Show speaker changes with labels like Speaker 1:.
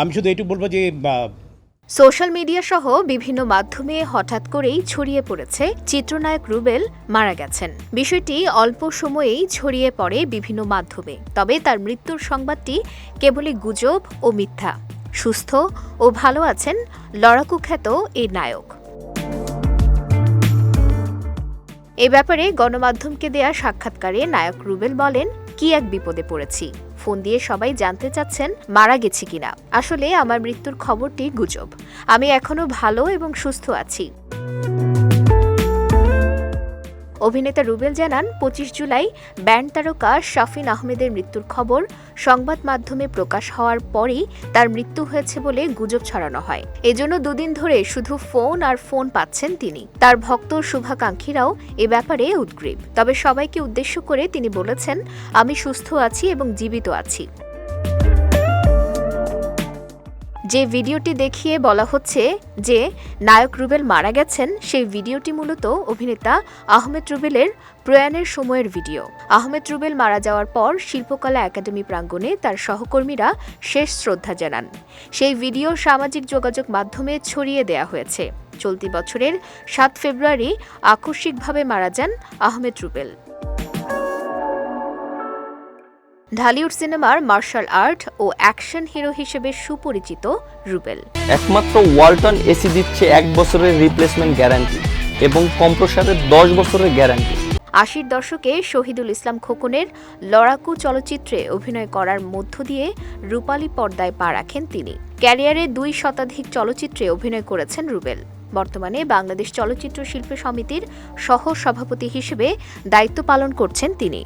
Speaker 1: আমি শুধু এইটুকু বলব যে
Speaker 2: সোশ্যাল মিডিয়া সহ বিভিন্ন মাধ্যমে হঠাৎ করেই ছড়িয়ে পড়েছে, চিত্রনায়ক রুবেল মারা গেছেন। বিষয়টি অল্প সময়েই ছড়িয়ে পড়ে বিভিন্ন মাধ্যমে, তবে তার মৃত্যুর সংবাদটি কেবলই গুজব ও মিথ্যা। সুস্থ ও ভালো আছেন লড়াকু খ্যাত এই নায়ক। এ ব্যাপারে গণমাধ্যমকে দেয়া সাক্ষাৎকারে নায়ক রুবেল বলেন, কি এক বিপদে পড়েছি। ফোন দিয়ে সবাই জানতে চাচ্ছেন মারা গেছি কিনা। আসলে আমার মৃত্যুর খবরটি গুজব। আমি এখনও ভালো এবং সুস্থ আছি। অভিনেতা রুবেল জানান, পঁচিশ জুলাই ব্যান্ড তারকা শাফিন আহমেদের মৃত্যুর খবর সংবাদ মাধ্যমে প্রকাশ হওয়ার পরই তার মৃত্যু হয়েছে বলে গুজব ছড়ানো হয়। এজন্য দুদিন ধরে শুধু ফোন আর ফোন পাচ্ছেন তিনি। তার ভক্ত শুভাকাঙ্ক্ষীরাও এ ব্যাপারে উদ্গ্রীব তবে সবাইকে উদ্দেশ্য করে তিনি বলেছেন, আমি সুস্থ আছি এবং জীবিত আছি। যে ভিডিওটি দেখিয়ে বলা হচ্ছে যে নায়ক রুবেল মারা গেছেন, সেই ভিডিওটি মূলত অভিনেতা আহমেদ রুবেলের প্রয়াণের সময়ের ভিডিও। আহমেদ রুবেল মারা যাওয়ার পর শিল্পকলা একাডেমি প্রাঙ্গণে তার সহকর্মীরা শেষ শ্রদ্ধা জানান। সেই ভিডিও সামাজিক যোগাযোগ মাধ্যমে ছড়িয়ে দেয়া হয়েছে। চলতি বছরের সাত ফেব্রুয়ারি আকস্মিকভাবে মারা যান আহমেদ রুবেল। ঢালিউড সিনেমার মার্শাল আর্ট ও অ্যাকশন হিরো হিসেবে সুপরিচিত রুবেল।
Speaker 3: একমাত্র ওয়ালটন এসি দিচ্ছে এক বছরের রিপ্লেসমেন্ট গ্যারান্টি এবং কম্প্রসারের দশ বছরের গ্যারান্টি
Speaker 2: আশির দশকে শহীদুল ইসলাম খোকনের লড়াকু চলচ্চিত্রে অভিনয় করার মধ্য দিয়ে রূপালী পর্দায় পা রাখেন তিনি। ক্যারিয়ারে দুই শতাধিক চলচ্চিত্রে অভিনয় করেছেন রুবেল। বর্তমানে বাংলাদেশ চলচ্চিত্র শিল্প সমিতির সহ সভাপতি হিসেবে দায়িত্ব পালন করছেন তিনি।